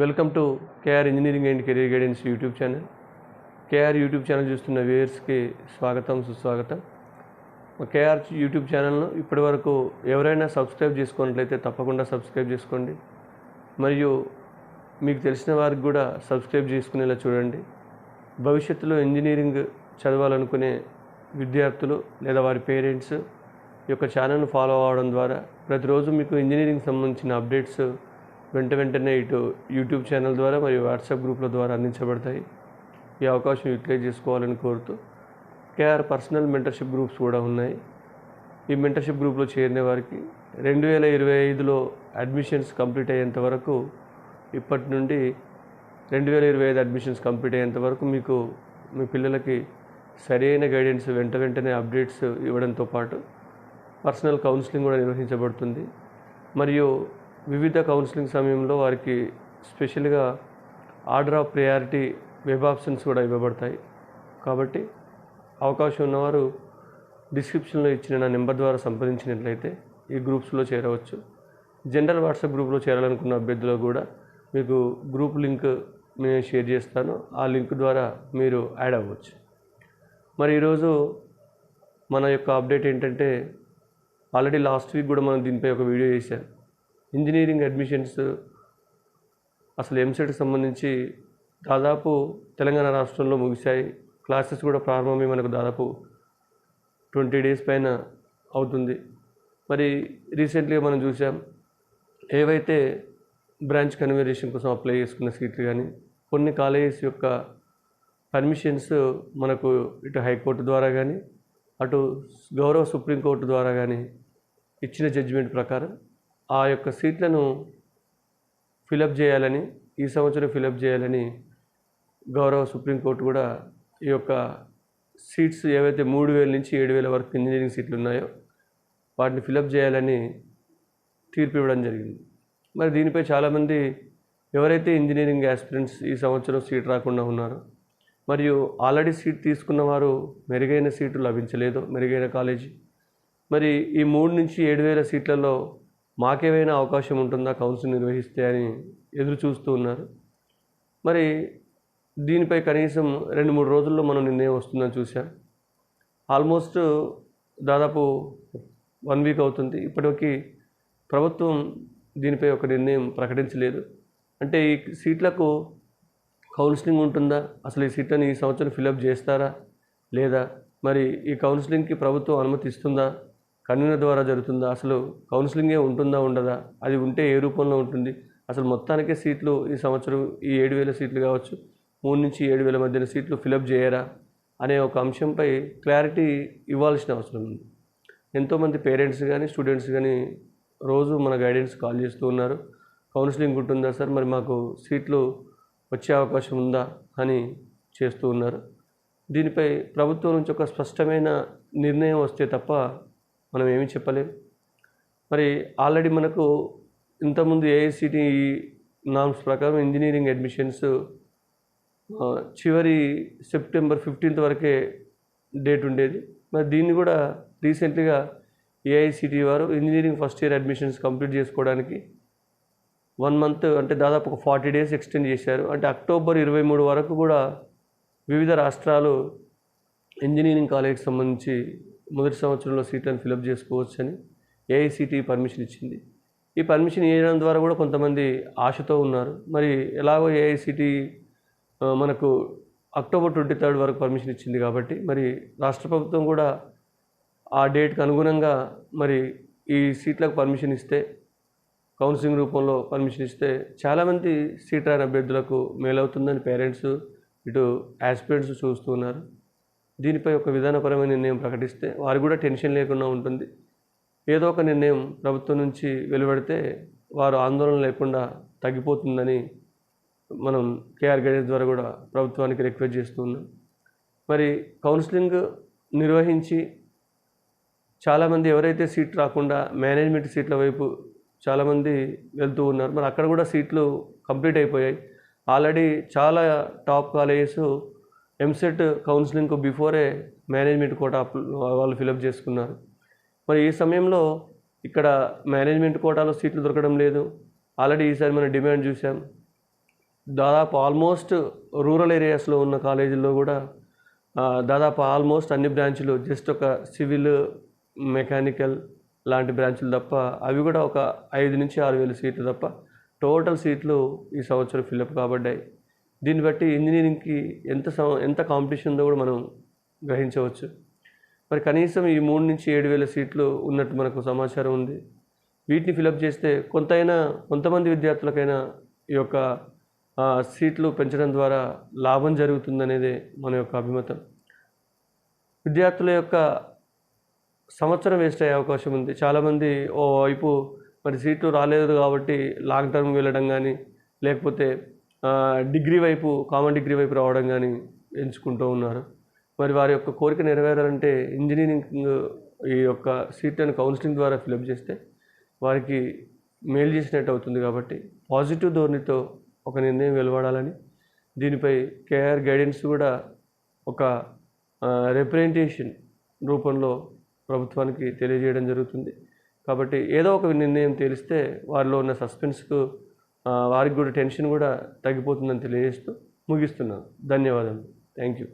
Welcome to KR engineering and career guidance YouTube channel. KR YouTube channel చూస్తున్న వ్యూయర్స్కి స్వాగతం సుస్వాగతం. కేఆర్ యూట్యూబ్ ఛానల్ను ఇప్పటి వరకు ఎవరైనా సబ్స్క్రైబ్ చేసుకున్నట్లయితే తప్పకుండా సబ్స్క్రైబ్ చేసుకోండి. మరియు మీకు తెలిసిన వారికి కూడా సబ్స్క్రైబ్ చేసుకునేలా చూడండి. భవిష్యత్తులో ఇంజనీరింగ్ చదవాలనుకునే విద్యార్థులు లేదా వారి పేరెంట్స్ ఈ యొక్క ఛానల్ను ఫాలో అవ్వడం ద్వారా ప్రతిరోజు మీకు ఇంజనీరింగ్ సంబంధించిన అప్డేట్స్ వెంట వెంటనే ఇటు యూట్యూబ్ ఛానల్ ద్వారా మరియు వాట్సాప్ గ్రూప్ల ద్వారా అందించబడతాయి. ఈ అవకాశం యూటిలైజ్ చేసుకోవాలని కోరుతూ కేఆర్ పర్సనల్ మెంటర్షిప్ గ్రూప్స్ కూడా ఉన్నాయి. ఈ మెంటర్షిప్ గ్రూప్లో చేరిన వారికి రెండు వేల ఇరవై ఐదులో అడ్మిషన్స్ కంప్లీట్ అయ్యేంత వరకు ఇప్పటి నుండి రెండు వేల ఇరవై ఐదు అడ్మిషన్స్ కంప్లీట్ అయ్యేంత వరకు మీకు మీ పిల్లలకి సరైన గైడెన్స్ వెంట వెంటనే అప్డేట్స్ ఇవ్వడంతో పాటు పర్సనల్ కౌన్సిలింగ్ కూడా నిర్వహించబడుతుంది. మరియు వివిధ కౌన్సిలింగ్ సమయంలో వారికి స్పెషల్గా order of priority web options కూడా ఇవ్వబడతాయి. కాబట్టి అవకాశం ఉన్నవారు డిస్క్రిప్షన్లో ఇచ్చిన నా నెంబర్ ద్వారా సంప్రదించినట్లయితే ఈ గ్రూప్స్లో చేరవచ్చు. జనరల్ వాట్సాప్ గ్రూప్లో చేరాలనుకున్న అభ్యర్థులు కూడా మీకు గ్రూప్ లింక్ నేను షేర్ చేస్తాను. ఆ లింక్ ద్వారా మీరు యాడ్ అవ్వచ్చు. మరి ఈరోజు మన యొక్క అప్డేట్ ఏంటంటే ఆల్రెడీ లాస్ట్ వీక్ కూడా మనం దీనిపై ఒక వీడియో చేశాను ఇంజనీరింగ్ అడ్మిషన్స్ అసలు ఎంసెట్కి సంబంధించి దాదాపు తెలంగాణ రాష్ట్రంలో ముగిశాయి. క్లాసెస్ కూడా ప్రారంభమై మనకు దాదాపు ట్వంటీ డేస్ పైన అవుతుంది. మరి రీసెంట్గా మనం చూసాం ఏవైతే బ్రాంచ్ కన్వర్జేషన్ కోసం అప్లై చేసుకున్న సీట్లు కానీ కొన్ని కాలేజెస్ యొక్క పర్మిషన్స్ మనకు ఇటు హైకోర్టు ద్వారా కానీ అటు గౌరవ సుప్రీంకోర్టు ద్వారా కానీ ఇచ్చిన జడ్జిమెంట్ ప్రకారం ఆ యొక్క సీట్లను ఫిలప్ చేయాలని ఈ సంవత్సరం ఫిలప్ చేయాలని గౌరవ సుప్రీంకోర్టు కూడా ఈ యొక్క సీట్స్ ఏవైతే మూడు వేల నుంచి ఏడు వేల వరకు ఇంజనీరింగ్ సీట్లు ఉన్నాయో వాటిని ఫిలప్ చేయాలని తీర్పు ఇవ్వడం జరిగింది. మరి దీనిపై చాలామంది ఎవరైతే ఇంజనీరింగ్ ఆస్పిరెంట్స్ ఈ సంవత్సరం సీట్ రాకుండా ఉన్నారో మరియు ఆల్రెడీ సీట్ తీసుకున్న వారు మెరుగైన సీటు లభించలేదు మెరుగైన కాలేజీ మరి ఈ మూడు నుంచి ఏడు వేల సీట్లలో మాకేమైనా అవకాశం ఉంటుందా కౌన్సిల్ నిర్వహిస్తే అని ఎదురు చూస్తూ ఉన్నారు. మరి దీనిపై కనీసం రెండు మూడు రోజుల్లో మనం నిర్ణయం వస్తుందని చూసాం ఆల్మోస్ట్ దాదాపు వన్ వీక్ అవుతుంది. ఇప్పటివరకు ప్రభుత్వం దీనిపై ఒక నిర్ణయం ప్రకటించలేదు. అంటే ఈ సీట్లకు కౌన్సిలింగ్ ఉంటుందా? అసలు ఈ సీట్లను ఈ సంవత్సరం ఫిలప్ చేస్తారా? లేదా మరి ఈ కౌన్సిలింగ్కి ప్రభుత్వం అనుమతి ఇస్తుందా? కన్వీనర్ ద్వారా జరుగుతుందా? అసలు కౌన్సిలింగే ఉంటుందా ఉండదా? అది ఉంటే ఏ రూపంలో ఉంటుంది? అసలు మొత్తానికే సీట్లు ఈ సంవత్సరం ఈ ఏడు వేల సీట్లు కావచ్చు మూడు నుంచి ఏడు వేల మధ్యన సీట్లు ఫిలప్ చేయరా? అనే ఒక అంశంపై క్లారిటీ ఇవ్వాల్సిన అవసరం ఉంది. ఎంతోమంది పేరెంట్స్ కానీ స్టూడెంట్స్ కానీ రోజు మన గైడెన్స్ కాల్ చేస్తూ ఉన్నారు. కౌన్సిలింగ్ ఉంటుందా సార్? మరి మాకు సీట్లు వచ్చే అవకాశం ఉందా? అని చేస్తూ ఉన్నారు. దీనిపై ప్రభుత్వం నుంచి ఒక స్పష్టమైన నిర్ణయం వస్తే తప్ప మనం ఏమీ చెప్పలేం. మరి ఆల్రెడీ మనకు ఇంతకుముందు ఏఐసిటి నామ్స్ ప్రకారం ఇంజనీరింగ్ అడ్మిషన్స్ చివరి సెప్టెంబర్ ఫిఫ్టీన్త్ వరకే డేట్ ఉండేది. మరి దీన్ని కూడా రీసెంట్గా ఏఐసిటి వారు engineering first year admissions complete చేసుకోవడానికి వన్ మంత్ అంటే దాదాపు ఒక ఫార్టీ డేస్ ఎక్స్టెండ్ చేశారు. అంటే అక్టోబర్ ఇరవై మూడు వరకు కూడా వివిధ రాష్ట్రాలు ఇంజనీరింగ్ కాలేజ్కి సంబంధించి మొదటి సంవత్సరంలో సీట్లను ఫిలప్ చేసుకోవచ్చని ఏఐసిటి పర్మిషన్ ఇచ్చింది. ఈ పర్మిషన్ ఇవ్వడం ద్వారా కూడా కొంతమంది ఆశతో ఉన్నారు. మరి ఎలాగో ఏఐసిటి మనకు అక్టోబర్ ట్వంటీ థర్డ్ వరకు పర్మిషన్ ఇచ్చింది కాబట్టి మరి రాష్ట్ర ప్రభుత్వం కూడా ఆ డేట్కి అనుగుణంగా మరి ఈ సీట్లకు పర్మిషన్ ఇస్తే కౌన్సిలింగ్ రూపంలో పర్మిషన్ ఇస్తే చాలామంది సీట్ రాని అభ్యర్థులకు మేలవుతుందని పేరెంట్స్ ఇటు యాస్పిరెంట్స్ చూస్తూ ఉన్నారు. దీనిపై ఒక విధానపరమైన నిర్ణయం ప్రకటిస్తే వారు కూడా టెన్షన్ లేకుండా ఉంటుంది. ఏదో ఒక నిర్ణయం ప్రభుత్వం నుంచి వెలువడితే వారు ఆందోళన లేకుండా తగ్గిపోతుందని మనం కేఆర్ గైడెన్స్ ద్వారా కూడా ప్రభుత్వానికి రిక్వెస్ట్ చేస్తున్నాం. మరి కౌన్సిలింగ్ నిర్వహించి చాలామంది ఎవరైతే సీట్ రాకుండా మేనేజ్మెంట్ సీట్ల వైపు చాలామంది వెళ్తూ ఉన్నారు. మరి అక్కడ కూడా సీట్లు కంప్లీట్ అయిపోయాయి. ఆల్రెడీ చాలా టాప్ కాలేజెస్ ఎంసెట్ కౌన్సిలింగ్కు బిఫోరే మేనేజ్మెంట్ కోట వాళ్ళు ఫిలప్ చేసుకున్నారు. మరి ఈ సమయంలో ఇక్కడ మేనేజ్మెంట్ కోటాలో సీట్లు దొరకడం లేదు. ఆల్రెడీ ఈసారి మనం డిమాండ్ చూసాం దాదాపు ఆల్మోస్ట్ రూరల్ ఏరియాస్లో ఉన్న కాలేజీల్లో కూడా దాదాపు ఆల్మోస్ట్ అన్ని బ్రాంచ్లు జస్ట్ ఒక సివిల్ మెకానికల్ లాంటి బ్రాంచులు తప్ప అవి కూడా ఒక ఐదు నుంచి ఆరు వేల సీట్లు తప్ప టోటల్ సీట్లు ఈ సంవత్సరం ఫిల్అప్ కాబడ్డాయి. దీన్ని బట్టి ఇంజనీరింగ్కి ఎంత సం- ఎంత కాంపిటీషన్ ఉందో కూడా మనం గ్రహించవచ్చు. మరి కనీసం ఈ మూడు నుంచి ఏడు వేల సీట్లు ఉన్నట్టు మనకు సమాచారం ఉంది. వీటిని ఫిలప్ చేస్తే కొంతైనా కొంతమంది విద్యార్థులకైనా ఈ యొక్క సీట్లు పెంచడం ద్వారా లాభం జరుగుతుందనేదే మన యొక్క అభిమతం. విద్యార్థుల యొక్క సంవత్సరం వేస్ట్ అయ్యే అవకాశం ఉంది. చాలామంది ఓ వైపు మరి సీట్లు రాలేదు కాబట్టి లాంగ్ టర్మ్ వెళ్ళడం కానీ లేకపోతే డిగ్రీ వైపు కామన్ డిగ్రీ వైపు రావడం కానీ ఎంచుకుంటూ ఉన్నారు. మరి వారి యొక్క కోరిక నెరవేరాలంటే ఇంజనీరింగ్ ఈ యొక్క సీట్లను కౌన్సిలింగ్ ద్వారా ఫిలప్ చేస్తే వారికి మేలు చేసినట్టు అవుతుంది కాబట్టి పాజిటివ్ ధోరణితో ఒక నిర్ణయం వెలువడాలని దీనిపై కేఆర్ గైడెన్స్ కూడా ఒక రిప్రజెంటేషన్ రూపంలో ప్రభుత్వానికి తెలియజేయడం జరుగుతుంది. కాబట్టి ఏదో ఒక నిర్ణయం తెలిస్తే వారిలో ఉన్న సస్పెన్స్కు వారికి కూడా టెన్షన్ కూడా తగ్గిపోతుందని తెలియజేస్తూ ముగిస్తున్నాను. ధన్యవాదాలు థ్యాంక్ యూ